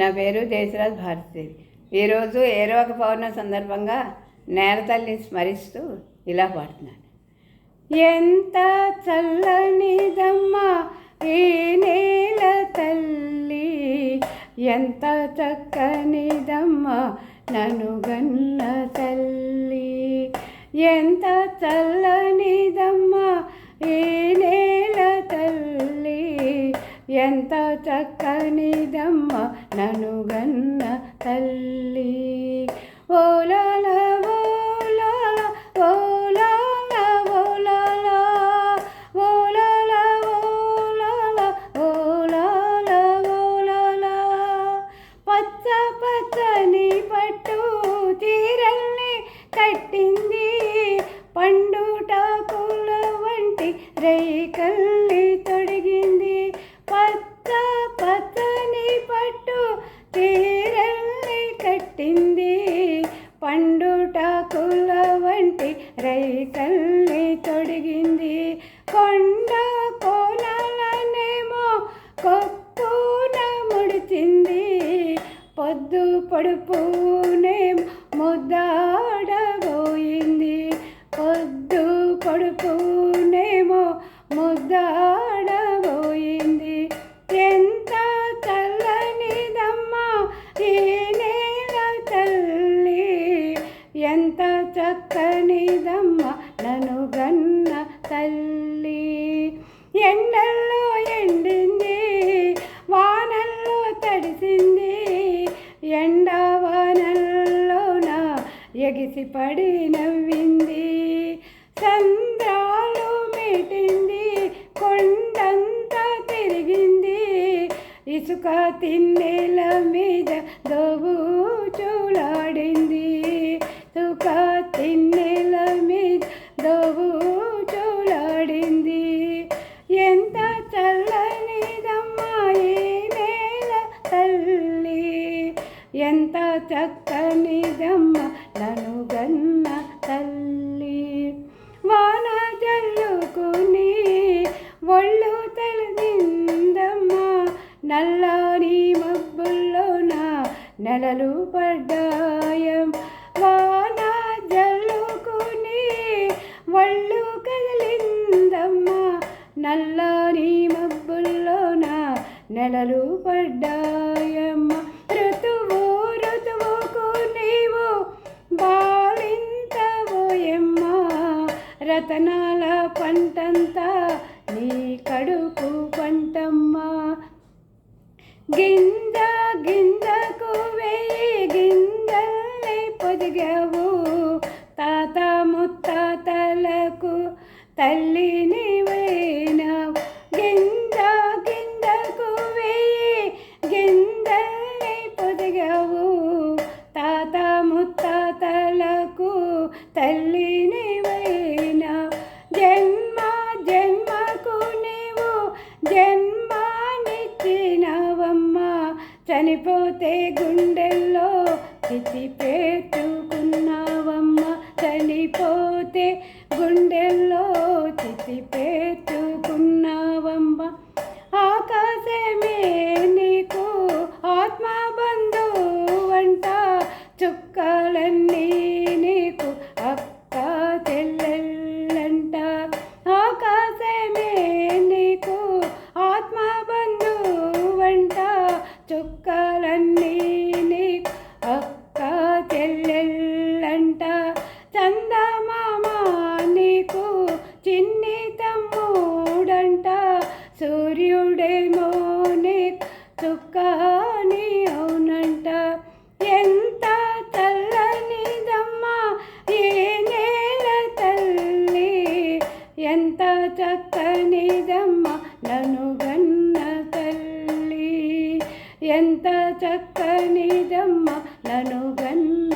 నా పేరు దేశరాజ్ భారతి. ఈరోజు ఏరవక పౌర్ణమి సందర్భంగా నేల తల్లిని స్మరిస్తూ ఇలా పాడుతున్నాను ఎంత చల్లనిదమ్మా ఈ నేల తల్లి ఎంత చక్కనిదమ్మా నన్ను గన్న తల్లి ఎంత చల్ల ఎంత చక్కనిదమ్మ నన్ను గన్న తల్లి. ఓలాల ఓలాల ఓలాల ఓలాల ఓలాల ఓలాల ఓలాల ఓలాల పచ్చ పచ్చని పట్టు తీరల్ని కట్టింది పండుటాకుల వంటి రేకల్లితో. కంటి రైతల్ని తొడిగింది. కొండ కోలాలనేమో కొత్తూన ముడిచింది. పొద్దు పడుపునే ముద్దాడబోయింది. పొద్దు పడుపునేమో ముద్దాడ ఎగిసి పడి నవ్వింది. సంద్రాలు మీటింది కొండంతా తిరిగింది. ఇసుక తిన్నెల మీద దోబు నల్లని మబ్బుల్లోన నెలలు పడ్డాయం. వాన జల్లుకుని వళ్ళు కదిలిందమ్మా. నల్లని మబ్బుల్లోన నెలలు పడ్డాయమ్మ. ఋతువు ఋతువుకు నీవు బాలింతబోయమ్మ రతనాల పంటంతా నీ కడుపు పంటమ్మ. గింద గిందకు వెయ్యి గిందల్లై పొదిగావు. తాత ముత్తాతలకు తల్లి చితి పెట్టుకున్నావమ్మ చనిపోతే గుండెల్లో చితి పెట్టుకున్నావమ్మ ఆకాశమే నీకు ఆత్మబంధువంట. చుక్కలన్నీ నీకు అక్క చెల్లెళ్ళంట. ఆకాశమే నీకు ఆత్మబంధువంట. చుక్కలన్నీ ఎంత చక్కనిదమ్మ నను గన్న